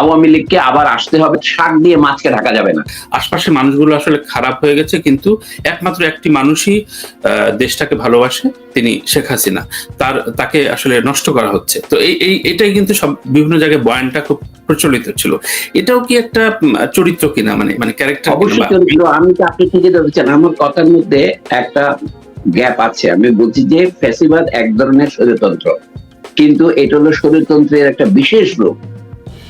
আওয়ামী লীগকে আবার আসতে হবে শাক দিয়ে মাছকে ঢাকা যাবে না। আশপাশে মানুষগুলো আসলে খারাপ হয়ে গেছে কিন্তু একমাত্র একটি মানুষই দেশটাকে ভালোবাসে তিনি শেখ হাসিনা। তার তাকে আসলে নষ্ট করা হচ্ছে। তো এই এই এটাই কিন্তু সব বিভিন্ন জায়গায় বয়ানটা খুব প্রচলিত ছিল। এটাও কি একটা চরিত্র কিনা মানে মানে ক্যারেক্টার অবশ্যই আমি তো আপনি থেকে ধরেছেন আমার কথার মধ্যে একটা গ্যাপ আছে। আমি বলছি যে ফ্যাসিবাদ এক ধরনের স্বৈরতন্ত্র কিন্তু এটা হলো স্বৈরতন্ত্রের একটা বিশেষ রূপ।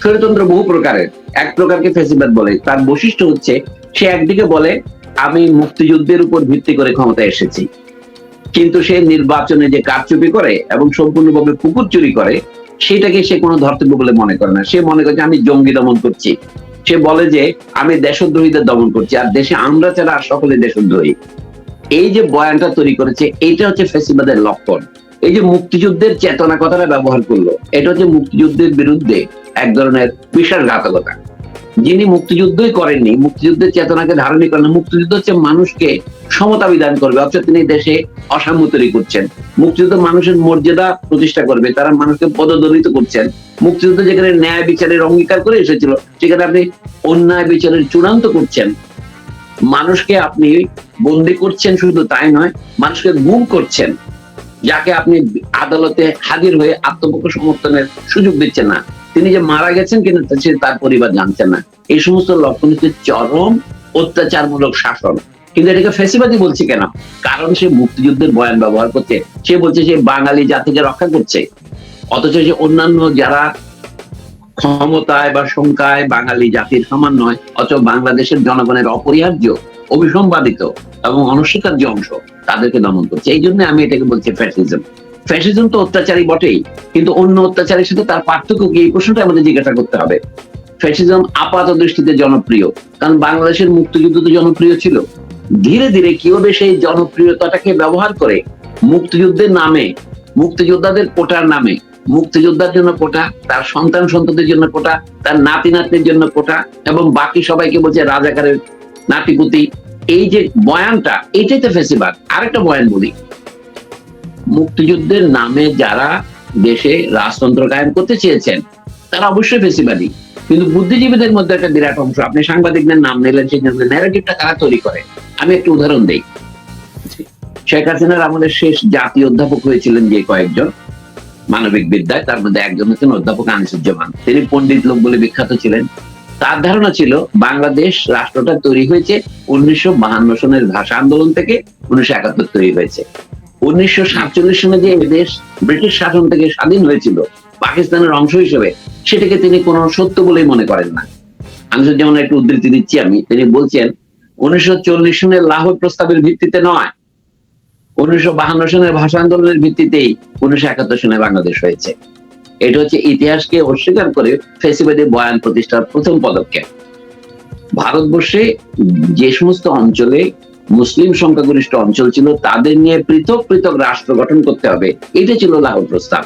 স্বৈরতন্ত্র বহু প্রকারের। এক প্রকারকে ফ্যাসিবাদ বলে। তার বৈশিষ্ট্য হচ্ছে, সে একদিকে বলে, আমি মুক্তিযুদ্ধের উপর ভিত্তি করে ক্ষমতায় এসেছি। কিন্তু সে নির্বাচনে যে কারচুপি করে এবং সম্পূর্ণভাবে পুকুর চুরি করে, সেটাকে সে কোনো ধর্তব্য বলে মনে করে না। সে মনে করে আমি জঙ্গি দমন করছি। সে বলে যে, আমি দেশদ্রোহীদের দমন করছি। আর দেশে আমরা ছাড়া আর সকলে দেশদ্রোহী। এই যে বয়ানটা তৈরি করেছে, এইটা হচ্ছে ফেসিবাদের লক্ষণ। এই যে মুক্তিযুদ্ধের চেতনা কথাটা ব্যবহার করল, এটা হচ্ছে মুক্তিযুদ্ধের বিরুদ্ধে এক ধরনের বিশ্বাসঘাতকতা যিনি মুক্তিযুদ্ধই করেননি, মুক্তিযুদ্ধের চেতনাকে ধারণই করেন মুক্তিযুদ্ধ হচ্ছে মানুষকে সমতা বিধান করবে অর্থাৎ তিনি দেশে অসাম্য তৈরি করছেন। মুক্তিযুদ্ধ মানুষের মর্যাদা প্রতিষ্ঠা করবে, তারা মানুষকে পদদলিত করছেন। মুক্তিযুদ্ধ যেখানে ন্যায় বিচারের অঙ্গীকার করে এসেছিল, সেখানে আপনি অন্যায় বিচারের চূড়ান্ত করছেন। মানুষকে আপনি বন্দি করছেন শুধু তাই নয়, মানুষকে গুম করছেন। যাকে আপনি আদালতে হাজির হয়ে আত্মপক্ষ সমর্থনের সুযোগ দিচ্ছেন না। তিনি যে মারা গেছেন কিন্তু সে তার পরিবার জানছেন না। এই সমস্ত লক্ষণ হচ্ছে চরম অত্যাচারমূলক শাসন। কিন্তু এটাকে ফেসিবাদী বলছি কেন? কারণ সে মুক্তিযুদ্ধের বয়ান ব্যবহার করছে। সে বলছে যে বাঙালি জাতিকে রক্ষা করছে। অথচ যে অন্যান্য যারা ক্ষমতায় বা সংখ্যায় বাঙালি জাতির সমান নয়, অথচ বাংলাদেশের জনগণের অপরিহার্য অবিসম্বাদিত এবং অনস্বীকার্য অংশ তাদেরকে দমন করছে। এই জন্য আমি এটাকে বলছি ফ্যাসিজম ফ্যাসিজম তো অত্যাচারী বটেই, কিন্তু অন্য অত্যাচারের সাথে তার পার্থক্য কি? এই প্রশ্নটা আমাদের জিজ্ঞাসা করতে হবে। ফ্যাসিজম আপাত দৃষ্টিতে জনপ্রিয়, কারণ বাংলাদেশের মুক্তিযুদ্ধ তো জনপ্রিয় ছিল। ধীরে ধীরে কীভাবে সেই জনপ্রিয়তাটাকে ব্যবহার করে মুক্তিযুদ্ধের নামে, মুক্তিযোদ্ধাদের কোটার নামে, মুক্তিযোদ্ধার জন্য কোটা, তার সন্তান সন্ততির জন্য কোটা, তার নাতি নাতনির জন্য কোটা, এবং বাকি সবাইকে বলছে রাজাকারের নাতিপুতি, এই যে বয়ানটা, এটাই তো ফেসিবাদ। আরেকটা বয়ান বলি। মুক্তিযুদ্ধের নামে যারা দেশে রাজতন্ত্র কায়েম করতে চেয়েছেন, তারা অবশ্যই ফেসিবাদী। কিন্তু বুদ্ধিজীবীদের মধ্যে একটা বিরাট অংশ, আপনি সাংবাদিকদের নাম নিলেন, সেই জন্য ন্যারেটিভটা কারা তৈরি করে? আমি একটু উদাহরণ দেই। শেখ হাসিনার আমাদের শেষ জাতীয় অধ্যাপক হয়েছিলেন যে কয়েকজন মানবিক বিদ্যায়, তার মধ্যে একজন হচ্ছেন অধ্যাপক আনিসুজ্জামান। তিনি পণ্ডিত লোক বলে বিখ্যাত ছিলেন। তার ধারণা ছিল বাংলাদেশ রাষ্ট্রটা তৈরি হয়েছে উনিশশো বাহান্ন সনের ভাষা আন্দোলন থেকে উনিশশো একাত্তর তৈরি হয়েছে। উনিশশো সাতচল্লিশ সনে যে দেশ ব্রিটিশ শাসন থেকে স্বাধীন হয়েছিল, পাকিস্তানের অংশ হিসেবে, সেটাকে তিনি কোনো সত্য বলেই মনে করেন না। আমি যেমন একটু উদ্ধৃতি দিচ্ছি, আমি, তিনি বলছেন, উনিশশো চল্লিশ সনের লাহোর প্রস্তাবের ভিত্তিতে নয়, উনিশশো বাহান্ন সনের ভাষা আন্দোলনের ভিত্তিতেই উনিশশো একাত্তর সনে বাংলাদেশ হয়েছে। এটা হচ্ছে ইতিহাসকে অস্বীকার করে ফেসিবাদী বয়ান প্রতিষ্ঠার প্রথম পদক্ষেপ। ভারতবর্ষে যে সমস্ত অঞ্চলে মুসলিম সংখ্যাগরিষ্ঠ অঞ্চল ছিল, তাদের নিয়ে পৃথক পৃথক রাষ্ট্র গঠন করতে হবে, এটা ছিল লাহোর প্রস্তাব।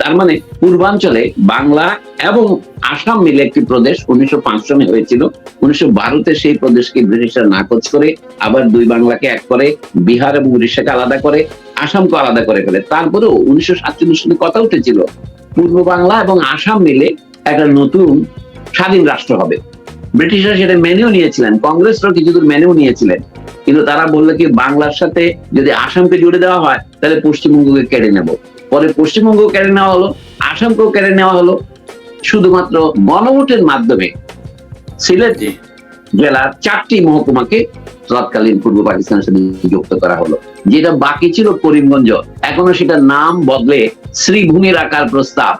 তার মানে পূর্বাঞ্চলে বাংলা এবং আসাম মিলে একটি প্রদেশ উনিশশো পাঁচ সনে হয়েছিল। উনিশশো বারোতে সেই প্রদেশকে ব্রিটিশরা নাকচ করে, আবার দুই বাংলাকে এক করে, বিহার এবং উড়িষ্যাকে আলাদা করে, আসামকে আলাদা করে ফেলে। তারপরেও উনিশশো সাতচল্লিশ সালে কথা উঠেছিল পূর্ব বাংলা এবং আসাম মিলে একটা নতুন স্বাধীন রাষ্ট্র হবে। ব্রিটিশরা সেটা মেনেও নিয়েছিলেন, কংগ্রেসরাও কিছু দূর মেনেও নিয়েছিলেন। কিন্তু তারা বলল কি, বাংলার সাথে যদি আসামকে জুড়ে দেওয়া হয়, তাহলে পশ্চিমবঙ্গকে কেড়ে নেব। পরে পশ্চিমবঙ্গ কেড়ে নেওয়া হলো, আসামকেও কেড়ে নেওয়া হলো। শুধুমাত্র গণভোটের মাধ্যমে সিলেট জেলার চারটি মহকুমাকে তৎকালীন পূর্ব পাকিস্তানের সাথে যুক্ত করা হলো। যেটা বাকি ছিল করিমগঞ্জ। এখনও সেটা নাম বদলে শ্রীভূমি রাখার প্রস্তাব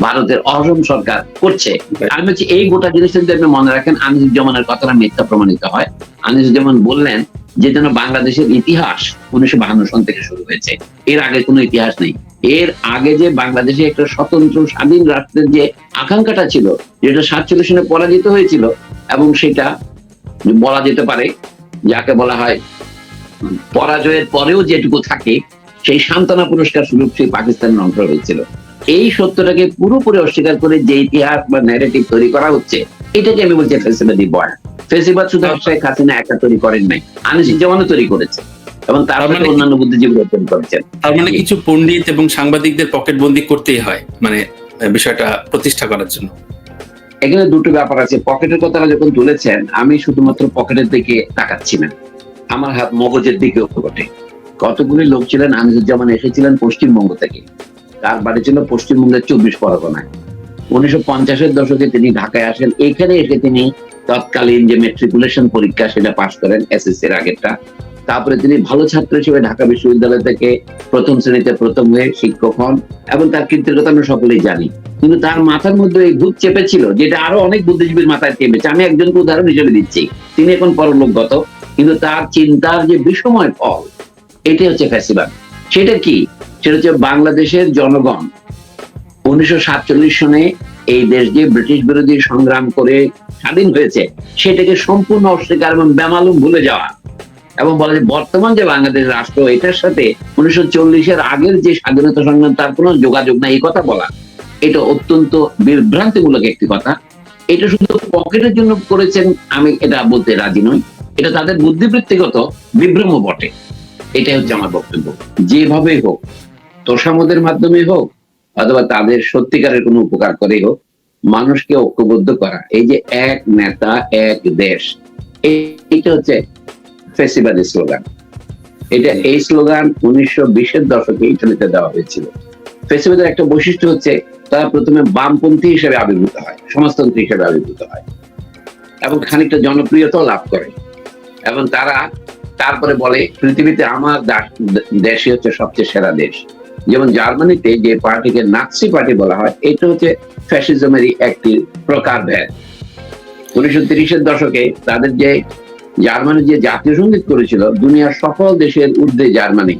ভারতের অসম সরকার করছে। আমি বলছি এই গোটা জিনিসটা যদি আপনি মনে রাখেন, আনিসুজ্জামানের কথাটা মিথ্যা প্রমাণিত হয়। আনিসুজ্জামান বললেন যে যেন বাংলাদেশের ইতিহাস উনিশশো বাহান্ন সন থেকে শুরু হয়েছে। এর আগে কোনো ইতিহাস নেই। এর আগে যে বাংলাদেশে একটা স্বতন্ত্র স্বাধীন রাষ্ট্রের যে আকাঙ্ক্ষাটা ছিল, যেটা সাতচল্লিশ সনে পরাজিত হয়েছিল, এবং সেটা বলা যেতে পারে যাকে বলা হয় পরাজয়ের পরেও যেটুকু থাকে সেই সান্ত্বনা পুরস্কার স্বরূপ সেই পাকিস্তানের অংশ হয়েছিল। এই সত্যটাকে পুরোপুরি অস্বীকার করে যে ইতিহাস বা ন্যারেটিভ তৈরি করা হচ্ছে এটাকে আমি বলছি ফেসিবাদী বয় ফেসিবাদ শুধু শেখ হাসিনা একা তৈরি করেন নাই আনিসুজ্জামানও তৈরি করেছে এবং তার মানে- অন্যান্য বুদ্ধিজীবীরা তৈরি করেছেন। তার মানে কিছু পণ্ডিত এবং সাংবাদিকদের পকেট বন্দি করতেই হয় মানে বিষয়টা প্রতিষ্ঠা করার জন্য। এখানে দুটো ব্যাপার আছে। পকেটের কথাটা যখন তুলেছেন, আমি শুধুমাত্র পকেটের দিকে তাকাচ্ছি না। আমার হাত মগজের দিকেও বটে। কতগুলি লোক ছিলেন আনিসুজ্জামান এসেছিলেন পশ্চিমবঙ্গ থেকে। তার বাড়ি ছিল পশ্চিমবঙ্গের চব্বিশ পরগনায়। উনিশশো পঞ্চাশের দশকে তিনি ঢাকায় আসেন। এখানে এসে তিনি তৎকালীন যে মেট্রিকুলেশন পরীক্ষা, সেটা পাশ করেন এসএসসির আগেরটা। তারপরে তিনি ভালো ছাত্র হিসেবে ঢাকা বিশ্ববিদ্যালয় থেকে প্রথম শ্রেণীতে প্রথম হয়ে শিক্ষক হন এবং তার কথা আমরা সকলেই জানি। কিন্তু তার মাথার মধ্যে এই ভূত চেপেছিল, যেটা আরও অনেক বুদ্ধিজীবীর মাথায় চেপেছে আমি একজনকে উদাহরণ হিসেবে দিচ্ছি। তিনি এখন পরলোকগত কিন্তু তার চিন্তার যে বিষময় ফল এটাই হচ্ছে ফ্যাসিবাদ। সেটা কি? সেটা হচ্ছে বাংলাদেশের জনগণ। উনিশশো সাতচল্লিশ সনে এই দেশ যে ব্রিটিশ বিরোধী সংগ্রাম করে স্বাধীন হয়েছে, সেটাকে সম্পূর্ণ অস্বীকার এবং বেমালুম ভুলে যাওয়া। এবং বলে যে বর্তমান যে বাংলাদেশ রাষ্ট্র, এটার সাথে উনিশশো চল্লিশের আগের যে স্বাধীনতা সংগ্রাম, তার কোনো যোগাযোগ নাই, এই কথা বলা। এটা অত্যন্ত বিভ্রান্তিমূলক একটি কথা। এটা শুধু পকেটের জন্য করেছেন, আমি এটা বলতে রাজি নই। এটা তাদের বুদ্ধিবৃত্তিগত বিভ্রম বটে। এটাই হচ্ছে আমার বক্তব্য। যেভাবে হোক, তোষামদের মাধ্যমে হোক, অথবা তাদের সত্যিকারের কোনো উপকার করে হোক, মানুষকে ঐক্যবদ্ধ করা। এই যে এক নেতা, এক দেশ, এই- এইটা হচ্ছে ফেসিবাদী স্লোগান। এটা এই স্লোগান উনিশশো বিশের দশকে ইটালিতে দেওয়া হয়েছিল। ফেসিবাদের একটা বৈশিষ্ট্য হচ্ছে তারা প্রথমে বামপন্থী হিসেবে আবির্ভূত হয়, সমাজতন্ত্রী হিসেবে আবির্ভূত হয় এবং খানিকটা জনপ্রিয়তাও লাভ করে। এবং তারা তারপরে বলে, পৃথিবীতে আমার দেশই হচ্ছে সবচেয়ে সেরা দেশ। যেমন জার্মানিতে যে পার্টিকে নাৎসি পার্টি বলা হয়, এটা হচ্ছে ফ্যাসিজমেরই একটি প্রকার ভেদ। উনিশশো তিরিশের দশকে তাদের যে জার্মানি যে জাতীয় সংগীত করেছিল দুনিয়ার সকল দেশের ঊর্ধ্বে জার্মানি।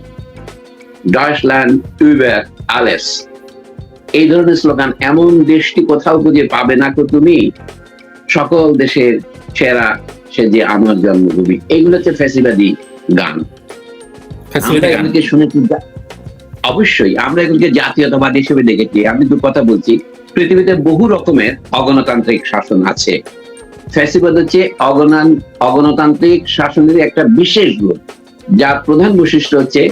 ডয়সল্যান্ড টুইবার আলেস এই ধরনের স্লোগান এমন দেশটি কোথাও খুঁজে পাবে না তো তুমি। সকল দেশের সেরা সে যে আমার জন্মভূমি। এইগুলো হচ্ছে ফ্যাসিবাদী গান। এগুলোকে শুনেছি অবশ্যই আমরা এগুলোকে জাতীয়তাবাদ হিসেবে দেখেছি। আমি দু কথা বলছি। পৃথিবীতে বহু রকমের অগণতান্ত্রিক শাসন আছে। ফ্যাসিবাদ হচ্ছে অগণান, অগণতান্ত্রিক শাসনের একটা বিশেষ রূপ যার প্রধান বৈশিষ্ট্য হচ্ছে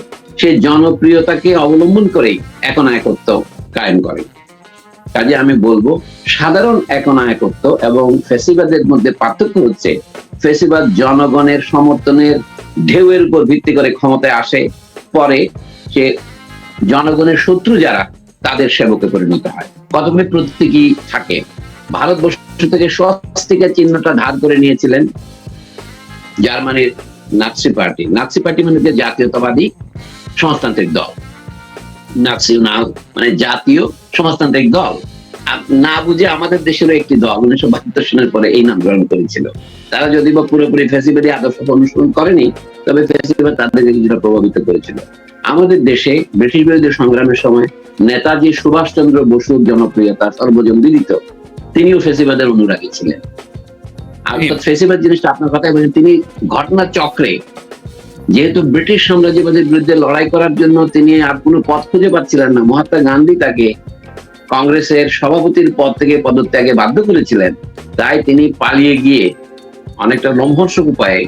সে জনপ্রিয়তাকে অবলম্বন করেই একনায়কত্ব কায়েম করে। কাজে আমি বলব, সাধারণ একনায়কত্ব এবং ফেসিবাদের মধ্যে পার্থক্য হচ্ছে ফেসিবাদ জনগণের সমর্থনের ঢেউয়ের উপর ভিত্তি করে ক্ষমতায় আসে, পরে সে জনগণের শত্রু যারা, তাদের সেবকে পরিণত হয়। কতগুলি প্রতীকী থাকে? ভারতবর্ষ থেকে স্বস্তিকা চিহ্নটা ধার করে নিয়েছিলেন জার্মানির নাৎসি পার্টি। নাৎসি পার্টি মানে জাতীয়তাবাদী সমাজতান্ত্রিক দল। নাৎসি মানে জাতীয় সমাজতান্ত্রিক দল। না বুঝে আমাদের দেশেরও একটি দল, উনিশশো বাহাত্তর সনের পরে এই নাম গ্রহণ করেছিল। তারা যদি বা পুরোপুরি ফ্যাসিবাদী আদর্শ অনুসরণ করেনি, তবে ফ্যাসিবাদ তাদেরকে কিছুটা প্রভাবিত করেছিল। আমাদের দেশে ব্রিটিশ বিরোধী সংগ্রামের সময় নেতাজি সুভাষচন্দ্র বসুর জনপ্রিয়তা সর্বজন বিদিত তিনিও ফেসিবাদের অনুরাগী ছিলেন। ফেসিবাদ জিনিসটা আপনার কথাই বলেন তিনি ঘটনা চক্রে যেহেতু ব্রিটিশ সাম্রাজ্যবাদের বিরুদ্ধে লড়াই করার জন্য তিনি আর কোনো পথ খুঁজে পাচ্ছিলেন না মহাত্মা গান্ধী তাকে কংগ্রেসের সভাপতির পদ থেকে পদত্যাগে বাধ্য করেছিলেন। তাই তিনি পালিয়ে গিয়ে অনেকটা রোমহর্ষক উপায়ে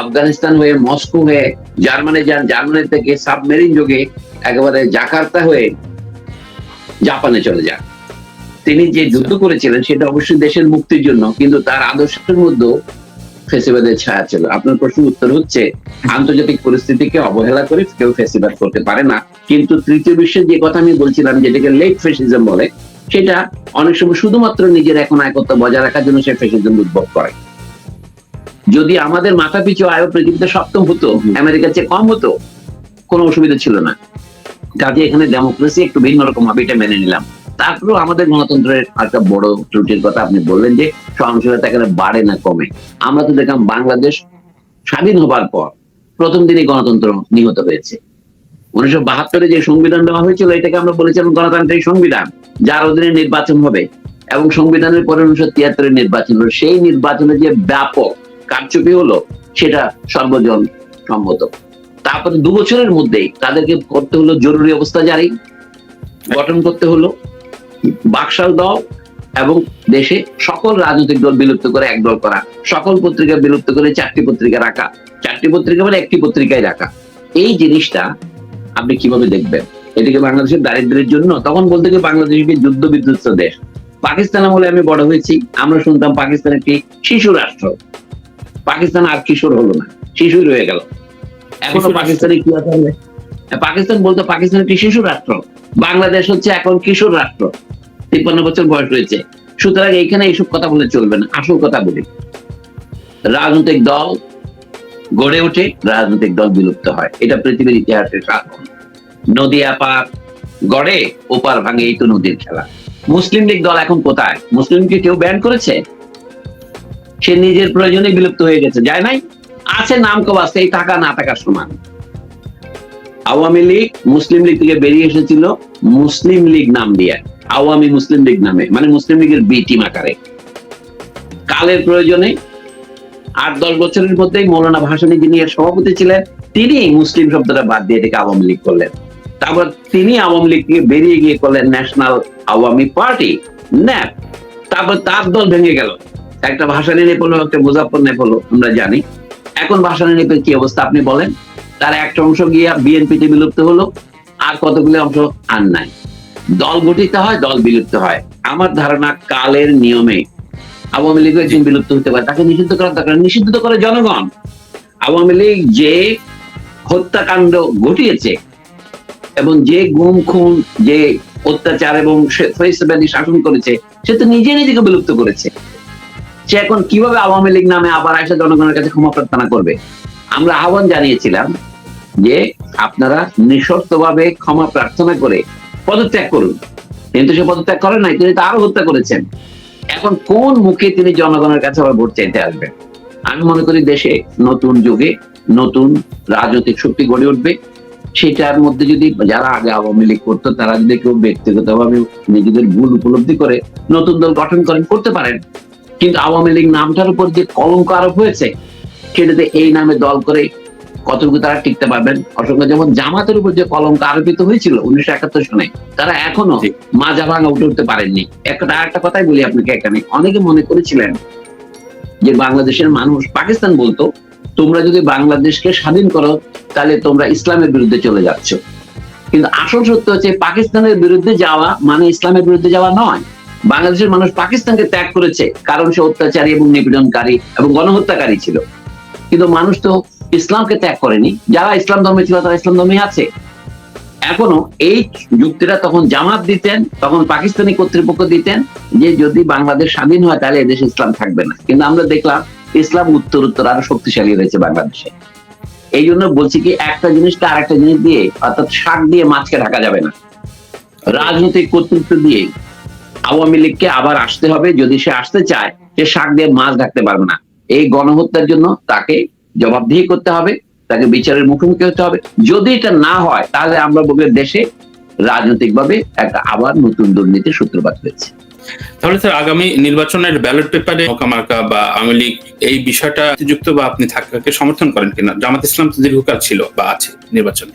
আফগানিস্তান হয়ে মস্কো হয়ে জার্মানি যান জার্মানি থেকে সাবমেরিন যোগে একেবারে জাকার্তা হয়ে জাপানে চলে যান। তিনি যে যুদ্ধ করেছিলেন সেটা অবশ্যই দেশের মুক্তির জন্য কিন্তু তার আদর্শের মধ্যে ফেসিবাদের ছায়া ছিল। আপনার প্রশ্নের উত্তর হচ্ছে আন্তর্জাতিক পরিস্থিতিকে অবহেলা করে কেউ ফেসিবাদ করতে পারে না। কিন্তু তৃতীয় বিশ্বের যে কথা আমি বলছিলাম যেটাকে লেট ফেসিজম বলে সেটা অনেক সময় শুধুমাত্র নিজের এখন একত্র বজায় রাখার জন্য সে ফেসিজম উদ্ভব করে। যদি আমাদের মাথা পিছু আয়ু পৃথিবীতে সপ্তম হতো আমেরিকার চেয়ে কম হতো কোনো অসুবিধা ছিল না। কাজে এখানে ডেমোক্রেসি একটু ভিন্ন রকম হবে এটা মেনে নিলাম। তারপরেও আমাদের গণতন্ত্রের একটা বড় ত্রুটির কথা আপনি বললেন যে সহনশীলতা এখানে বাড়ে না, কমে। আমরা তো দেখলাম বাংলাদেশ স্বাধীন হবার পর প্রথম দিনই গণতন্ত্র নিহত হয়েছে। উনিশশো বাহাত্তরে যে সংবিধান দেওয়া হয়েছিল, এটাকে আমরা বলেছিলাম গণতান্ত্রিক সংবিধান, যার অধীনে নির্বাচন হবে এবং সংবিধানের পরে উনিশশো তিয়াত্তরের নির্বাচন হলো সেই নির্বাচনে যে ব্যাপক কারচুপি হলো, সেটা সর্বজন সম্মত। তারপরে দু বছরের মধ্যেই তাদেরকে করতে হলো জরুরি অবস্থা জারি, গঠন করতে হলো। বাকশাল দল এবং দেশে সকল রাজনৈতিক দল বিলুপ্ত করে এক দল করা। সকল পত্রিকা বিলুপ্ত করে চারটি পত্রিকা রাখা। চারটি পত্রিকা মানে একটি পত্রিকায় রাখা। এই জিনিসটা আপনি কীভাবে দেখবেন? এদিকে বাংলাদেশের দারিদ্রের জন্য তখন বলতে গেলে বাংলাদেশ একটি যুদ্ধ বিধ্বস্ত দেশ। পাকিস্তান আমলে আমি বড় হয়েছি। আমরা শুনতাম পাকিস্তান একটি শিশু রাষ্ট্র। পাকিস্তান আর কিশোর হলো না। শিশুই রয়ে গেল। এখনও পাকিস্তানে কি আছে? পাকিস্তান বলতো পাকিস্তান একটি শিশু রাষ্ট্র, বাংলাদেশ হচ্ছে এখন কিশোর রাষ্ট্র। তিপ্পান্ন বছর বয়স রয়েছে সুতরাং এইখানে এইসব কথা বলে চলবে না, আসল কথা বলি। রাজনৈতিক দল গড়ে ওঠে, রাজনৈতিক দল বিলুপ্ত হয়। এটা পৃথিবীর ইতিহাসের সাধন। নদী আপার গড়ে, ওপার ভাঙে, এই তো নদীর খেলা। মুসলিম লীগ দল এখন কোথায়? মুসলিমকে কেউ ব্যান করেছে? সে নিজের প্রয়োজনে বিলুপ্ত হয়ে গেছে, যায় নাই? আছে নাম কবাস্তে এই টাকা না থাকার সমান। আওয়ামী লীগ মুসলিম লীগ থেকে বেরিয়ে এসেছিল মুসলিম লীগ নাম দিয়ে, আওয়ামী মুসলিম লীগ নামে মানে মুসলিম লীগের বি টিম আকারে। কালের প্রয়োজনে আট দশ বছরের মধ্যেই মৌলানা ভাসানী যিনি এর সভাপতি ছিলেন, তিনি মুসলিম শব্দটা বাদ দিয়ে এটাকে আওয়ামী লীগ করলেন। তারপর তিনি আওয়ামী লীগ থেকে বেরিয়ে গিয়ে করলেন ন্যাশনাল আওয়ামী পার্টি, ন্যাপ। তারপর তার দল ভেঙে গেল। একটা ভাসানী নেপ একটা মুজাফর নেপ আমরা জানি। এখন ভাসানী নেপের কি অবস্থা আপনি বলেন? তার একটা অংশ গিয়া বিএনপিতে বিলুপ্ত হলো আর কতগুলো অংশ আর নাই। দল গঠিত হয় দল বিলুপ্ত হয়। আমার ধারণা কালের নিয়মে আওয়ামী লীগ একদিন বিলুপ্ত হতে পারে তাকে নিষিদ্ধ করার দরকার নিষিদ্ধ তো করে জনগণ আওয়ামী লীগ যে হত্যাকাণ্ড ঘটিয়েছে এবং যে গুম খুন যে অত্যাচার এবং শাসন করেছে সে তো নিজে নিজেকে বিলুপ্ত করেছে। সে এখন কীভাবে আওয়ামী লীগ নামে আবার এসে জনগণের কাছে ক্ষমা প্রার্থনা করবে? আমরা আহ্বান জানিয়েছিলাম যে আপনারা নিঃশর্তভাবে ক্ষমা প্রার্থনা করে পদত্যাগ করুন। কিন্তু সে পদত্যাগ করেন নাই, তিনি তো আরও হত্যা করেছেন। এখন কোন মুখে তিনি জনগণের কাছে আবার ভোট চাইতে আসবেন? আমি মনে করি দেশে নতুন যুগে নতুন রাজনৈতিক শক্তি গড়ে উঠবে। সেটার মধ্যে যদি যারা আগে আওয়ামী লীগ করতো, তারা যদি কেউ ব্যক্তিগতভাবে নিজেদের ভুল উপলব্ধি করে নতুন দল গঠন করেন, করতে পারেন। কিন্তু আওয়ামী লীগ নামটার উপর যে কলঙ্ক আরোপ হয়েছে, সেটাতে এই নামে দল করে কতটুকু তারা টিকতে পারবেন? অসংখ্য যেমন জামাতের উপর যে কলঙ্ক আরোপিত হয়েছিল উনিশশো একাত্তর সনে তারা এখনও মাজা ভাঙা উঠে উঠতে পারেননি। একটা আরেকটা কথাই বলি আপনাকে এখানে। অনেকে মনে করেছিলেন যে বাংলাদেশের মানুষ পাকিস্তান বলতো তোমরা যদি বাংলাদেশকে স্বাধীন করো তাহলে তোমরা ইসলামের বিরুদ্ধে চলে যাচ্ছ। কিন্তু আসল সত্য হচ্ছে পাকিস্তানের বিরুদ্ধে যাওয়া মানে ইসলামের বিরুদ্ধে যাওয়া নয়। বাংলাদেশের মানুষ পাকিস্তানকে ত্যাগ করেছে কারণ সে অত্যাচারী এবং নিপীড়নকারী এবং গণহত্যাকারী ছিল। কিন্তু মানুষ তো ইসলামকে ত্যাগ করেনি। যারা ইসলাম ধর্মে ছিল, তারা ইসলাম ধর্মে আছে। এখনও এই যুক্তিটা তখন জামাত দিতেন, তখন পাকিস্তানি কর্তৃপক্ষ দিতেন যে যদি বাংলাদেশ স্বাধীন হয়, তাহলে এদেশে ইসলাম থাকবে না। কিন্তু আমরা দেখলাম ইসলাম উত্তর উত্তর আরও শক্তিশালী রয়েছে বাংলাদেশে। এই জন্য বলছি কি, একটা জিনিসটা আর একটা জিনিস দিয়ে, অর্থাৎ শাক দিয়ে মাছকে ঢাকা যাবে না। রাজনৈতিক কর্তৃত্ব দিয়ে আওয়ামী লীগকে আবার আসতে হবে। যদি সে আসতে চায়, সে শাক দিয়ে মাছ ঢাকতে পারবে না। এই গণহত্যার জন্য তাকে জবাবদিহি করতে হবে তাকে বিচারের মুখোমুখি হতে হবে। যদি এটা না হয় তাহলে আমরা বলব দেশে রাজনৈতিকভাবে একটা আবার নতুন দুর্নীতির সূত্রপাত হয়েছে। তাহলে স্যার আগামী নির্বাচনের ব্যালট পেপারে মকামার্কা বা আওয়ামী লীগ এই বিষয়টা যুক্ত বা আপনি থাকাকে সমর্থন করেন কিনা? জামাত ইসলাম তো দীর্ঘকাল ছিল বা আছে নির্বাচনে।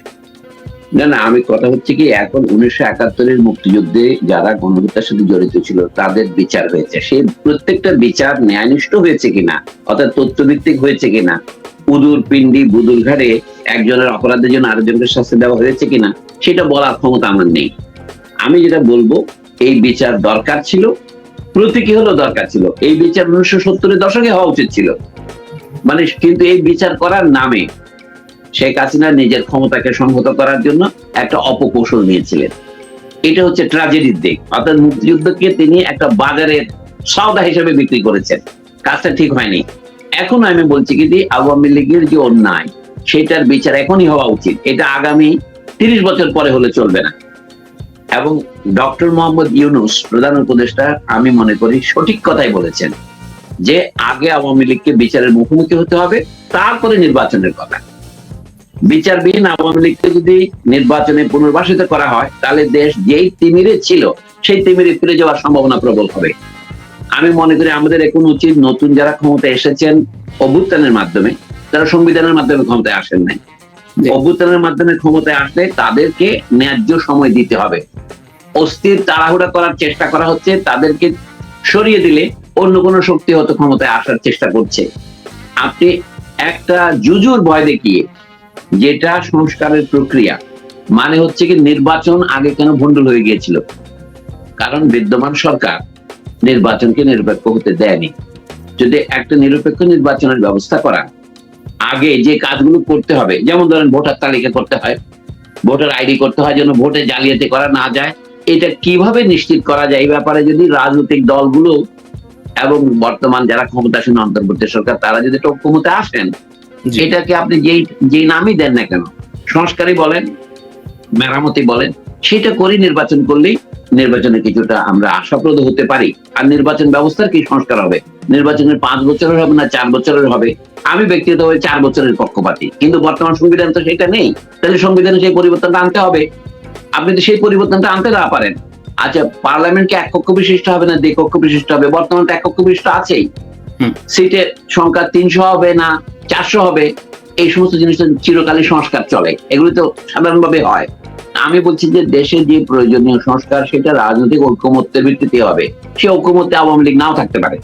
না না আমি কথা হচ্ছে কি এখন উনিশশো একাত্তরের মুক্তিযুদ্ধে যারা গণহত্যার সাথে জড়িত ছিল তাদের বিচার হয়েছে। সেই প্রত্যেকটা বিচার ন্যায়নিষ্ঠ হয়েছে কিনা অর্থাৎ তথ্যভিত্তিক হয়েছে কিনা উদুর পিন্ডি বুদুর ঘাড়ে একজনের অপরাধের জন্য আরেকজনকে শাস্তি দেওয়া হয়েছে কিনা, সেটা বলার ক্ষমতা আমার নেই। আমি যেটা বলব, এই বিচার দরকার ছিল, প্রতীকী হলো দরকার ছিল। এই বিচার উনিশশো সত্তরের দশকে হওয়া উচিত ছিল। মানে কিন্তু এই বিচার করার নামে শেখ হাসিনা নিজের ক্ষমতাকে সংহত করার জন্য একটা অপকৌশল নিয়েছিলেন। এটা হচ্ছে ট্রাজেডির দিক। অর্থাৎ মুক্তিযুদ্ধকে তিনি একটা বাজারের সওদা হিসেবে বিক্রি করেছেন। কাজটা ঠিক হয়নি। এখন আমি বলছি কি যে আওয়ামী লীগের যে অন্যায়, সেটার বিচার এখনই হওয়া উচিত। এটা আগামী তিরিশ বছর পরে হলে চলবে না। এবং ডক্টর মোহাম্মদ ইউনুস, প্রধান উপদেষ্টা, আমি মনে করি সঠিক কথাই বলেছেন যে আগে আওয়ামী লীগকে বিচারের মুখোমুখি হতে হবে, তারপরে নির্বাচনের কথা। বিচারবিহীন আওয়ামী লীগকে যদি নির্বাচনে পুনর্বাসিত করা হয়, তাহলে দেশ যেই তিমিরে ছিল, সেই তিমিরে ফিরে যাওয়ার সম্ভাবনা প্রবল হবে। আমি মনে করি আমাদের এখন উচিত নতুন যারা ক্ষমতায় এসেছেন অভ্যুত্থানের মাধ্যমে তারা সংবিধানের মাধ্যমে ক্ষমতায় আসেন নাই অভ্যুত্থানের মাধ্যমে ক্ষমতায় আসলে তাদেরকে ন্যায্য সময় দিতে হবে। অস্থির তাড়াহুড়া করার চেষ্টা করা হচ্ছে তাদেরকে সরিয়ে দিলে অন্য কোনো শক্তি হয়তো ক্ষমতায় আসার চেষ্টা করছে। আপনি একটা জুজুর ভয় দেখিয়ে যেটা সংস্কারের প্রক্রিয়া মানে হচ্ছে কি নির্বাচন আগে কেন ভণ্ডুল হয়ে গিয়েছিল? কারণ বিদ্যমান সরকার নির্বাচনকে নিরপেক্ষ হতে দেয়নি যদি একটা নিরপেক্ষ নির্বাচনের ব্যবস্থা করা আগে যে কাজগুলো করতে হবে যেমন ধরেন ভোটার তালিকা করতে হয় ভোটার আইডি করতে হয় যেন ভোটে জালিয়াতি করা না যায় এটা কীভাবে নিশ্চিত করা যায় এই ব্যাপারে যদি রাজনৈতিক দলগুলো এবং বর্তমান যারা ক্ষমতাসীন অন্তর্বর্তী সরকার তারা যদি ক্ষমতা আসেন। এটাকে আপনি যেই যেই নামই দেন না কেন সংস্কারই বলেন মেরামতি বলেন সেটা করে নির্বাচন করলেই নির্বাচনে কিছুটা আমরা আশাপ্রদ হতে পারি। আর নির্বাচন ব্যবস্থার কি সংস্কার হবে? নির্বাচনের পাঁচ বছরের হবে না চার বছরের হবে? আমি ব্যক্তিগতভাবে চার বছরের পক্ষপাতী। কিন্তু বর্তমান সংবিধান তো সেটা নেই। তাহলে সংবিধানে সেই পরিবর্তনটা আনতে হবে। আপনি তো সেই পরিবর্তনটা আনতে না পারেন। আচ্ছা পার্লামেন্ট কি এক কক্ষ বিশিষ্ট হবে না দ্বি কক্ষ বিশিষ্ট হবে? বর্তমান তো এক কক্ষ বিশিষ্ট আছেই। সিটের সংখ্যা তিনশো হবে না চারশো হবে? এই সমস্ত জিনিস তো চিরকালই সংস্কার চলে। এগুলো তো সাধারণভাবে হয়। আমি বলছি যে দেশে যে প্রয়োজনীয় সংস্কার, সেটা রাজনৈতিক ঐক্যমত্যের ভিত্তিতে হবে। সে ঐক্যমত্যে আওয়ামী লীগ নাও থাকতে পারে।